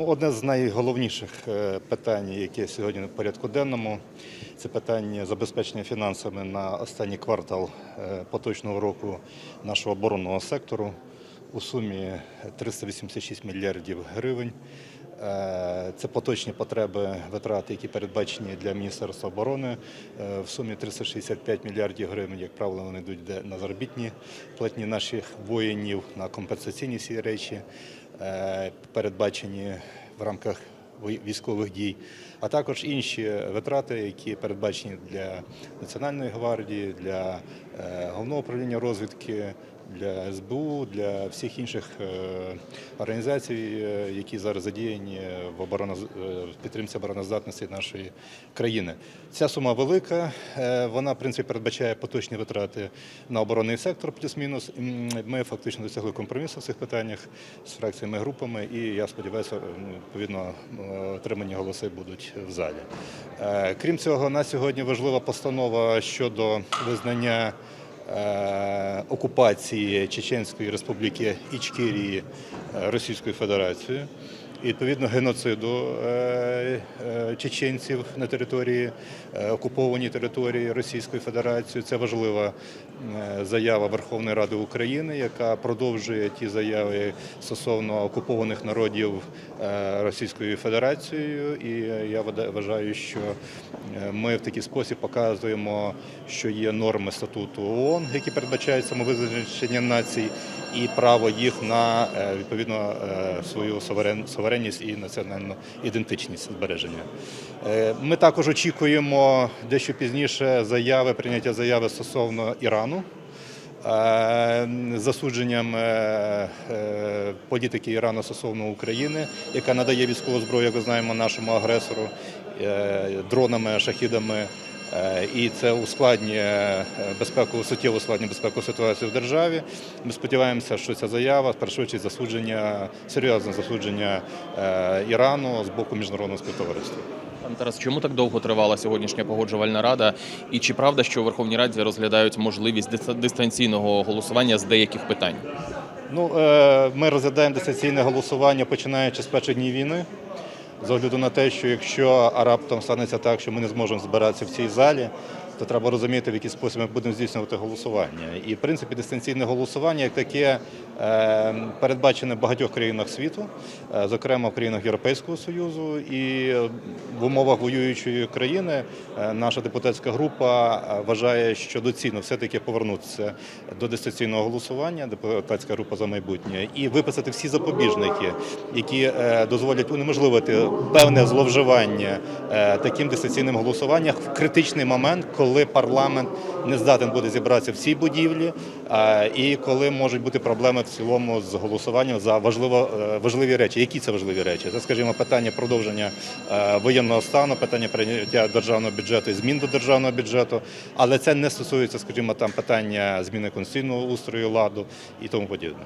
Ну, одне з найголовніших е, питань, яке сьогодні на порядку денному, це питання забезпечення фінансами на останній квартал е, поточного року нашого оборонного сектору у сумі 386 мільярдів гривень. Е, Це поточні потреби витрати, які передбачені для Міністерства оборони в сумі 365 мільярдів гривень. Як правило, вони йдуть на заробітні платні наших воїнів, на компенсаційні всі речі, передбачені в рамках військових дій, а також інші витрати, які передбачені для Національної гвардії, для е, головного управління розвідки, для СБУ, для всіх інших е, організацій, е, які зараз задіяні в обороно в підтримці обороноздатності нашої країни. Ця сума велика. Вона в принципі передбачає поточні витрати на оборонний сектор, плюс-мінус. Ми фактично досягли компромісу в цих питаннях з фракціями групами, і я сподіваюся, відповідно отримані голоси будуть в залі. Е, Крім цього, на сьогодні важлива постанова щодо визнання е, окупації Чеченської республіки Ічкерії е, Російською Федерацією. Відповідно геноциду е, е, чеченців на території е, окупованій території Російської Федерації. Це важлива заява Верховної Ради України, яка продовжує ті заяви стосовно окупованих народів Російською Федерацією. І я вважаю, що ми в такий спосіб показуємо, що є норми статуту ООН, які передбачають самовизначення націй, і право їх на відповідно свою суверен- суверенність і національну ідентичність збереження. Е, Ми також очікуємо дещо пізніше заяви, прийняття заяви стосовно Ірану. е, Засудженням е, політики Ірану стосовно України, яка надає військову зброю, як ми знаємо, нашому агресору дронами, шахідами. Е, І це ускладнює е, безпеку, суттєво ускладнює безпеку ситуацію в державі. Ми сподіваємося, що ця заява пришвидшить засудження, серйозне засудження е, Ірану з боку міжнародного співтовариства. Пане Тарас, чому так довго тривала сьогоднішня погоджувальна рада? І чи правда, що у Верховній Раді розглядають можливість дистанційного голосування з деяких питань? Ну, ми розглядаємо дистанційне голосування починаючи з перших днів війни. З огляду на те, що якщо раптом станеться так, що ми не зможемо збиратися в цій залі, то треба розуміти, в який спосіб ми будемо здійснювати голосування. І в принципі дистанційне голосування як таке е, передбачене в багатьох країнах світу, е, зокрема в країнах Європейського Союзу. І в умовах воюючої країни е, наша депутатська група вважає, що доцільно все-таки повернутися до дистанційного голосування, депутатська група за майбутнє, і виписати всі запобіжники, які дозволять унеможливити певне зловживання таким дистанційним голосуванням в критичний момент, коли парламент не здатен буде зібратися в цій будівлі, е, і коли можуть бути проблеми в цілому з голосуванням за важливо, е, важливі речі. Які це важливі речі? Це, скажімо, питання продовження е, воєнного стану, питання прийняття державного бюджету і змін до державного бюджету, але це не стосується, скажімо, там питання зміни конституційного устрою ладу і тому подібне.